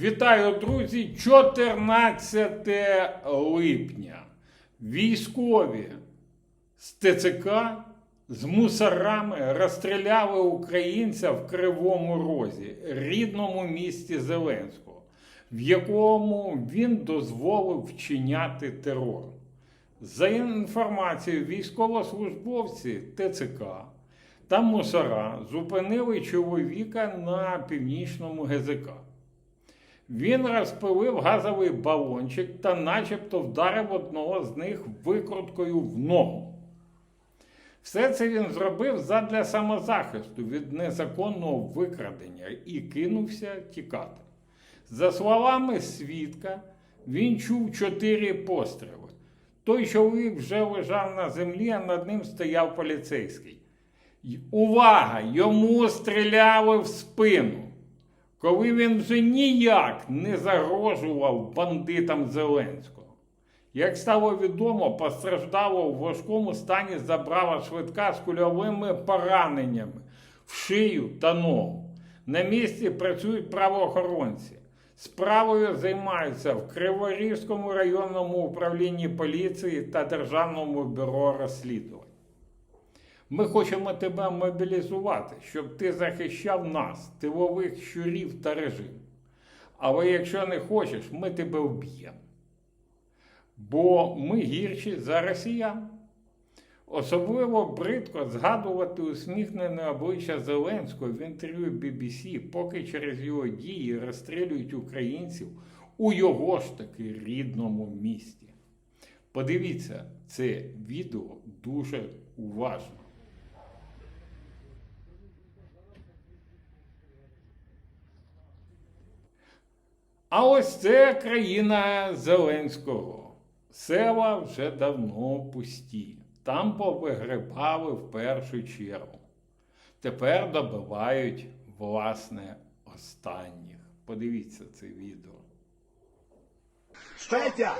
Вітаю, друзі! 14 липня. Військові з ТЦК з мусорами розстріляли українця в Кривому Розі, рідному місті Зеленського, в якому він дозволив вчиняти терор. За інформацією, військовослужбовці ТЦК та мусора зупинили чоловіка на північному ГЗК. Він розпилив газовий балончик та начебто вдарив одного з них викруткою в ногу. Все це він зробив задля самозахисту від незаконного викрадення і кинувся тікати. За словами свідка, він чув чотири постріли. Той чоловік вже лежав на землі, а над ним стояв поліцейський. Увага! Йому стріляли в спину коли він вже ніяк не загрожував бандитам Зеленського. Як стало відомо, постраждало в важкому стані забрала швидка з кульовими пораненнями в шию та ногу. На місці працюють правоохоронці. Справою займаються в Криворізькому районному управлінні поліції та Державному бюро розслідувань. Ми хочемо тебе мобілізувати, щоб ти захищав нас, тилових щурів та режим. Але якщо не хочеш, ми тебе вб'ємо. Бо ми гірші за росіян. Особливо бридко згадувати усміхнене обличчя Зеленського в інтерв'ю BBC, поки через його дії розстрілюють українців у його ж таки рідному місті. Подивіться це відео дуже уважно. А ось це країна Зеленського. Села вже давно пусті. Там повигребали в першу чергу. Тепер добивають власне останніх. Подивіться це відео. Петя,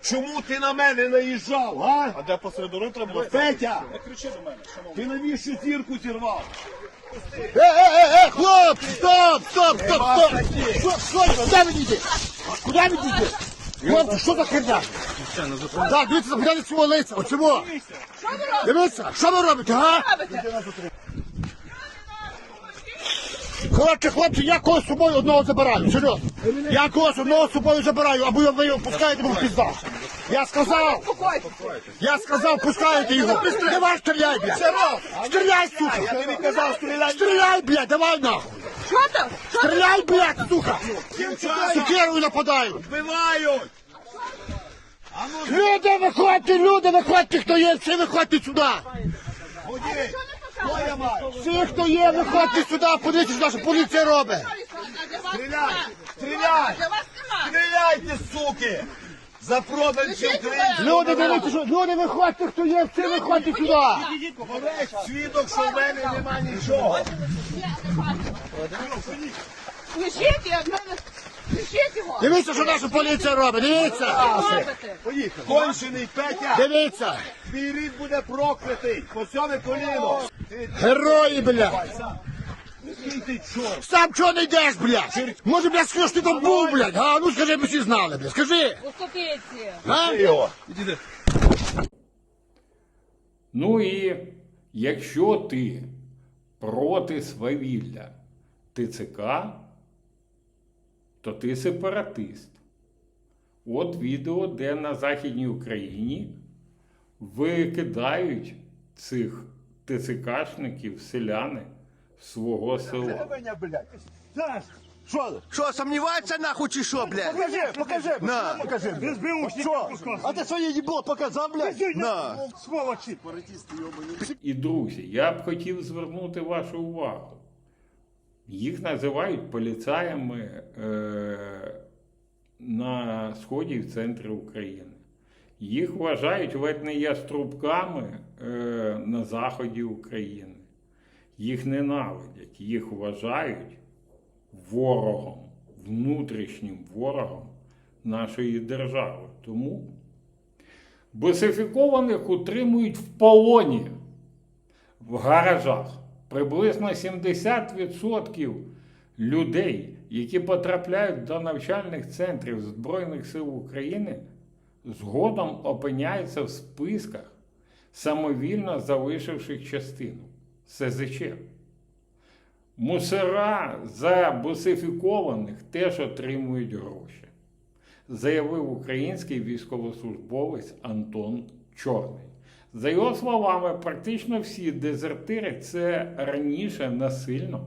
чому ти на мене наїжджав, а? А де посеред треба було? Петя, Не кричи до мене, шановний. ти навіщо зірку зірвав? Е, е, е, е, хлопці, стоп, стоп, стоп, стоп! Що, що, куди ви йдете? Куди ви йдете? Хлопці, що за херня? Так, дивіться, заходите свого лиця, от чого? Дивіться, що ви робите, га? Хлопці, хлопці, я когось з собою одного забираю, серйозно. Я когось одного з собою забираю, або ви його пускаєте його в пізда. Я сказав, я сказав, пускаєте його. Давай стріляй, блядь. Стріляй, сука. Я тобі казав, стріляй. Стріляй, блядь, давай нахуй. Що там? Стріляй, блядь, сука. Сукерою нападають. Вбивають! Люди, виходьте, люди, виходьте, хто є, всі виходьте сюди. Всі, хто є, виходьте сюди, подивіться, що поліція робить. Стріляй! Стріляй! Для вас немає. Стріляйте, суки! За продажі українців! Люди, дивіться, що люди, виходьте, хто є, всі виходьте сюди. Весь свідок, що в мене нема нічого! Лишіть, я в мене... Лишіть його. Дивіться, що наша поліція робить, дивіться. Робите? Поїхали! Кончений Петя! Дивіться. Твій рід буде проклятий! По сьоме коліно! Ти Герої, блядь. Сам чого не йдеш, блядь? Може, блядь, скажи, що ти там був, блядь? А, ну скажи, ми всі знали, блядь. Скажи. Уступіться. А? Ну і якщо ти проти свавілля ТЦК, то ти сепаратист. От відео, де на Західній Україні викидають цих ТЦКшників, селяни свого села. Що? Що, сомнівається нахуй чи що, блядь? Покажи, покажи, На. покажи. Без Що? А ти своє їбло показав, блядь? На. Сволочі. І друзі, я б хотів звернути вашу увагу. Їх називають поліцаями е, на сході і в центрі України. Їх вважають ледь не яструбками е, на заході України. Їх ненавидять, їх вважають ворогом, внутрішнім ворогом нашої держави. Тому босифікованих утримують в полоні в гаражах. Приблизно 70% людей, які потрапляють до навчальних центрів Збройних сил України, згодом опиняються в списках самовільно залишивших частину СЗЧ. Мусора за бусифікованих теж отримують гроші, заявив український військовослужбовець Антон Чорний. За його словами, практично всі дезертири це раніше насильно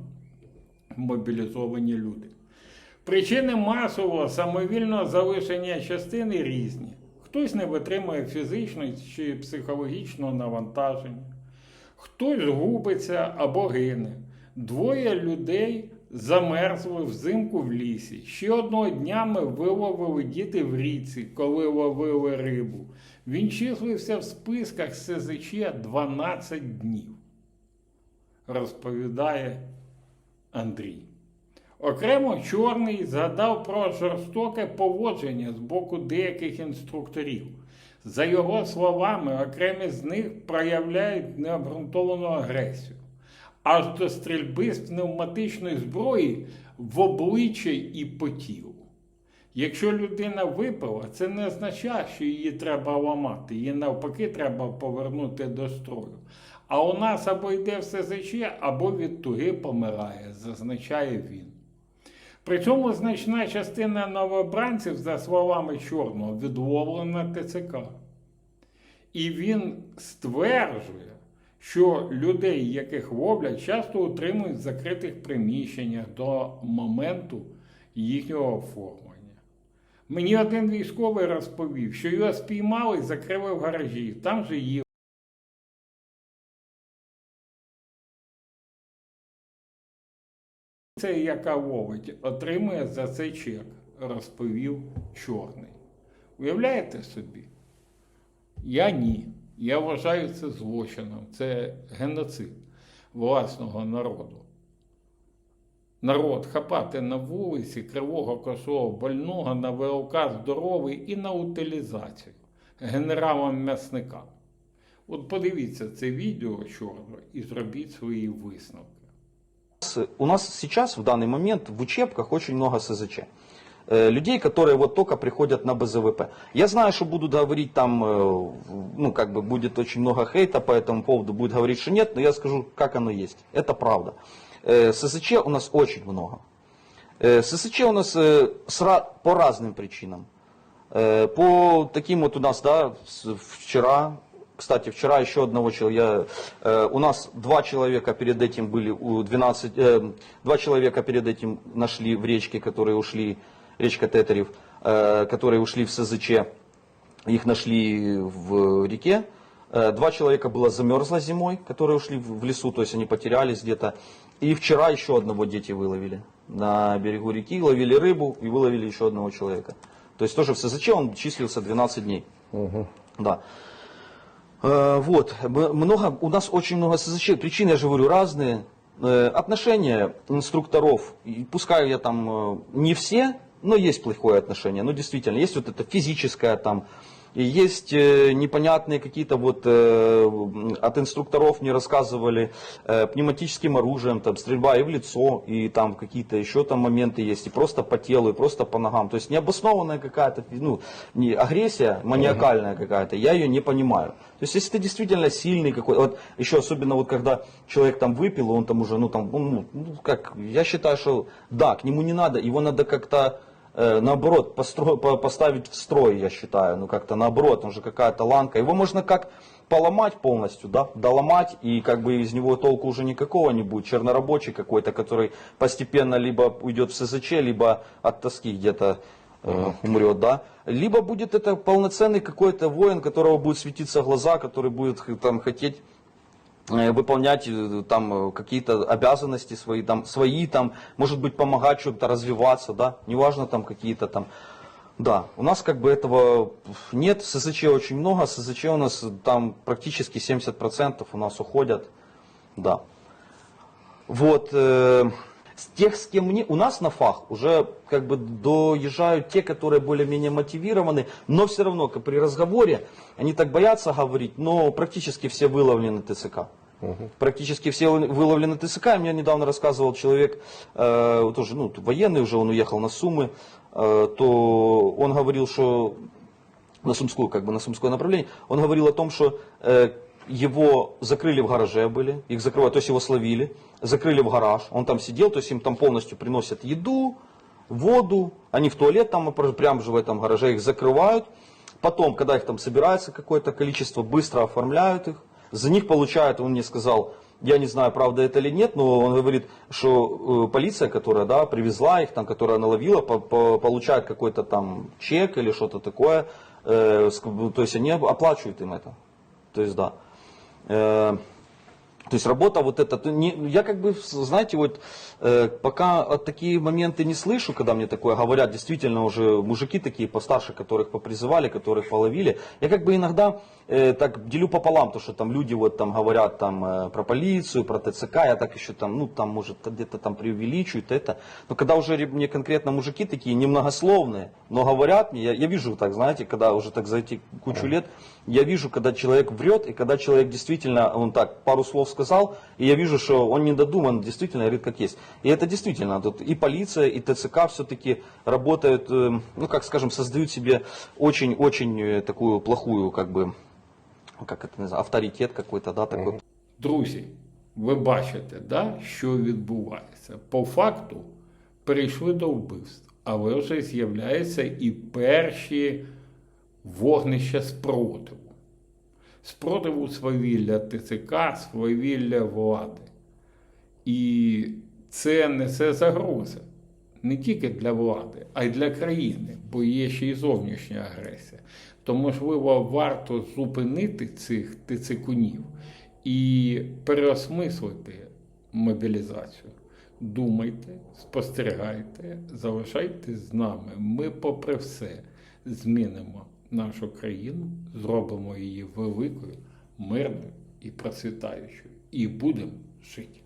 мобілізовані люди. Причини масового самовільного залишення частини різні. Хтось не витримує фізичного чи психологічного навантаження, хтось губиться або гине. Двоє людей замерзли взимку в лісі. Ще одного дня ми виловили діти в ріці, коли ловили рибу. Він числився в списках СЗЧ 12 днів, розповідає Андрій. Окремо чорний згадав про жорстоке поводження з боку деяких інструкторів. За його словами, окремі з них проявляють необґрунтовану агресію, аж до стрільби з пневматичної зброї в обличчя і по тілу. Якщо людина випила, це не означає, що її треба ламати, її навпаки треба повернути до строю. А у нас або йде в СЗЧ, або від туги помирає, зазначає він. При цьому значна частина новобранців, за словами Чорного, відловлена ТЦК. І він стверджує, що людей, яких ловлять, часто утримують в закритих приміщеннях до моменту їхнього оформлення. Мені один військовий розповів, що його спіймали і закрили в гаражі, там же їли. Це яка ловить, отримує за це чек, розповів чорний. Уявляєте собі? Я ні. Я вважаю це злочином. Це геноцид власного народу. Народ хапати на вулиці кривого косого больного на ВЛК здоровий і на утилізацію генералам м'ясникам. От подивіться це відео чорно і зробіть свої висновки. С- У нас сейчас, в данный момент, в учебках очень много СЗЧ. Э, Людей, которые вот только приходят на БЗВП. Я знаю, что будут говорить там, э, ну, как бы будет очень много хейта по этому поводу, будет говорить, что нет, но я скажу, как оно есть. Это правда. Э, СЗЧ у нас очень много. Э, СЗЧ у нас э, с ра- по разным причинам. Э, По таким вот у нас, да, с- вчера, кстати, вчера еще одного человека, э, у нас два человека перед этим были, у 12, э, два человека перед этим нашли в речке, которые ушли, речка Тетерев, э, которые ушли в СЗЧ, их нашли в реке. Э, Два человека было замерзло зимой, которые ушли в в лесу, то есть они потерялись где-то. И вчера еще одного дети выловили на берегу реки, ловили рыбу и выловили еще одного человека. То есть тоже в СЗЧ он числился 12 дней. Да. Э, Вот, м- много, у нас очень много СЗЧ, причины, я же говорю, разные. Э, Отношения инструкторов, и пускай я там э, не все, но есть плохое отношение, но действительно, есть вот это физическое там, и есть э, непонятные какие-то вот э, от инструкторов мне рассказывали э, пневматическим оружием, там стрельба и в лицо, и там какие-то еще там моменты есть, и просто по телу, и просто по ногам. То есть необоснованная какая-то, ну, не агрессия маниакальная какая-то, я ее не понимаю. То есть если ты действительно сильный какой вот еще особенно вот когда человек там выпил, он там уже, ну там, ну, как, я считаю, что да, к нему не надо, его надо как-то наоборот, постро- по- поставить в строй, я считаю, ну как-то наоборот, он же какая-то ланка. Его можно как поломать полностью, да, доломать, и как бы из него толку уже никакого не будет. Чернорабочий какой-то, который постепенно либо уйдет в СЗЧ, либо от тоски где-то э, умрет, да. Либо будет это полноценный какой-то воин, которого будет светиться глаза, который будет х- там хотеть э, выполнять э, там э, какие-то обязанности свои, там, свои там, может быть, помогать что-то развиваться, да, неважно там какие-то там. Да, у нас как бы этого нет, СЗЧ очень много, СЗЧ у нас там практически 70% у нас уходят, да. Вот, э, с тех, с кем мне, у нас на фах уже как бы доезжают те, которые более-менее мотивированы, но все равно как при разговоре они так боятся говорить, но практически все выловлены ТЦК. Практически все выловлены ТСК. Мне недавно рассказывал человек, э, тоже ну, военный уже, он уехал на Сумы, э, то он говорил, что на Сумскую, как бы на Сумское направление, он говорил о том, что э, его закрыли в гараже были, их закрывают, то есть его словили, закрыли в гараж, он там сидел, то есть им там полностью приносят еду, воду, они в туалет там прям же в этом гараже их закрывают, потом, когда их там собирается какое-то количество, быстро оформляют их, за них получают, он мне сказал, я не знаю, правда это или нет, но он говорит, что э, полиция, которая да, привезла их, там, которая наловила, по- по- получает какой-то там чек или что-то такое, э, то есть они оплачивают им это. То есть да. Э, то есть работа вот эта, не- я как бы, знаете, вот э, пока от такие моменты не слышу, когда мне такое говорят, действительно уже мужики такие постарше, которых попризывали, которых половили, я как бы иногда э, так делю пополам, то что там люди вот там говорят там э, про полицию, про ТЦК, я так еще там, ну там может где-то там преувеличивают это, но когда уже мне конкретно мужики такие немногословные, но говорят мне, я, я вижу так, знаете, когда уже так за эти кучу лет, я вижу, когда человек врет, и когда человек действительно, он так пару слов сказал, и я вижу, что он не додуман, действительно говорит как есть. И это действительно, тут и полиция, и ТЦК все-таки работают, э, ну как скажем, создают себе очень-очень э, такую плохую, как бы, как это называется, авторитет какой-то, да, такой. Друзі, ви бачите, да, що відбувається. По факту перейшли до вбивств, але вже з'являються і перші вогнища спротиву. Спротиву свавілля ТЦК, свавілля влади. І це несе загрози не тільки для влади, а й для країни, бо є ще й зовнішня агресія. То, можливо, варто зупинити цих тицикунів і переосмислити мобілізацію. Думайте, спостерігайте, залишайтесь з нами. Ми, попри все, змінимо нашу країну, зробимо її великою, мирною і процвітаючою. І будемо жити.